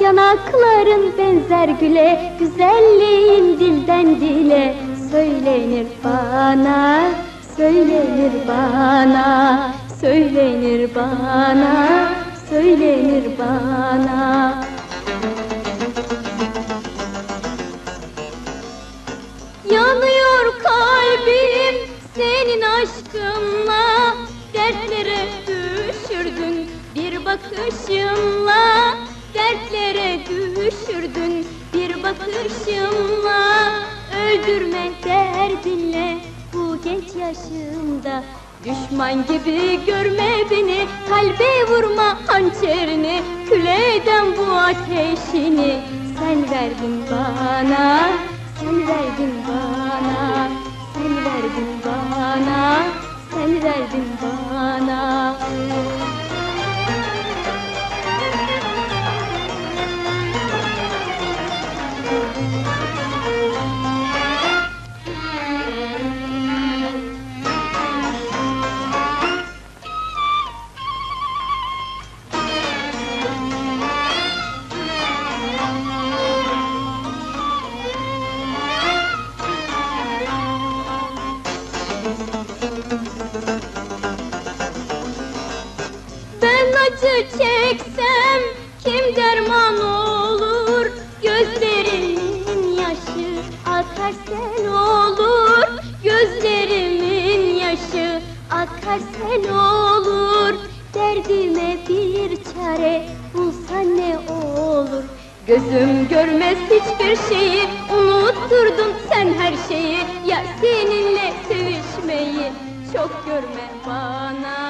Yanakların benzer güle. Güzelliğin dilden dile Söylenir bana Söylenir bana Söylenir bana Söylenir bana. Yanıyor kalbim senin aşkınla Dertlere bakışınla Dertlere düşürdün bir bakışınla Öldürme derdinle bu genç yaşımda Düşman gibi görme beni. Kalbe vurma hançerini Küleden bu ateşini. Sen verdin bana Sen verdin bana Sen verdin bana Sen verdin bana acı çeksem kim derman olur? Gözlerimin yaşı akar sel olur. Gözlerimin yaşı akar sel olur. Derdime bir çare bulsan ne olur? Gözüm görmez hiçbir şeyi. Unutturdun sen her şeyi. Ya seninle sevişmeyi Çok görme bana